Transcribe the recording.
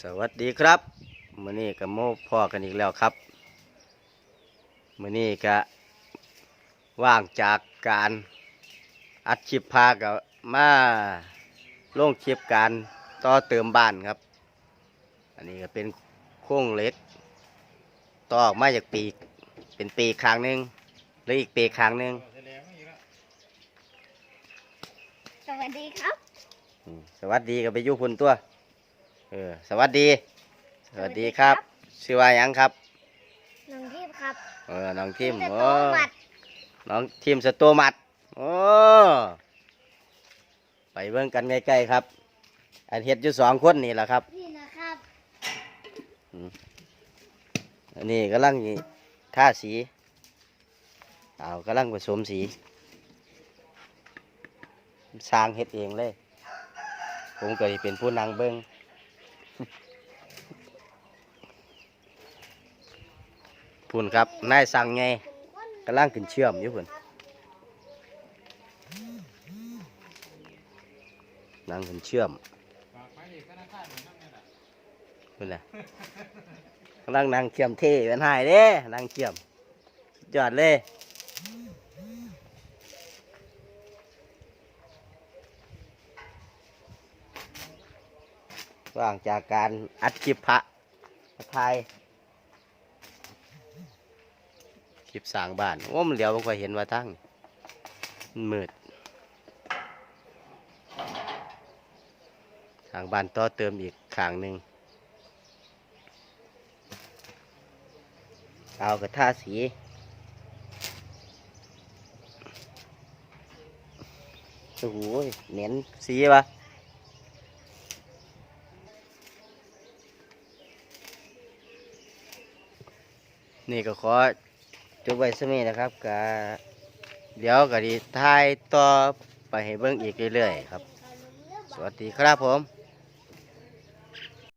สวัสดีครับมื้อนี้กับโมพ่อกันอีกแล้วครับมื้อนี้ก็ว่างจากการอัดคลิปพากับมาลงคลิปการต่อเติมบ้านครับ อันนี้ก็เป็นโครงเหล็กต่อออกมาจากปีกเป็นปีกข้างหนึงแล้วอีกปีกข้างหนึงสวัสดีครับอืมสวัสดีกับไปอยุพุ่นตัว เออสวัสดี สวัสดีครับ ชื่อว่าหยังครับ น้องทิพย์ครับเออน้องทิมจะโอ้โตหมัดน้องทิมสโตมัดโอ้ไปเบิ่งกันใกล้ๆครับ อันเฮ็ดอยู่สองคนนี่แหละครับ นี่นะครับอันนี้กำลังนี่ท่าสีเอากำลังผสมสี สร้างเฮ็ดเองเลย ผมก็สิเป็นผู้นางเบิ่ง พุ่นครับ นายสั่งไงกำลังขึ้นเชื่อมอยู่พุ่นนั่งขึ้นเชื่อมพุ่นแหละกำลังนั่งเชื่อมเท่เป็นหายเด้นั่งเชื่อมสุดยอดเลย ว่างจากการอัดคลิปพระไทยคลิปสางบ้านโอ้มันเหลียวมันก็เห็นว่าทั้งมืดสร้างบ้านต่อเติมอีกขางหนึ่งเอากระทาสีโอ้โหเน้นสีวะ นี่ก็ขอจบไว้สมีนะครับก็เดี๋ยวก็ดีทายต่อไปให้เบิ้งอีกเรื่อยๆครับ สวัสดีครับผม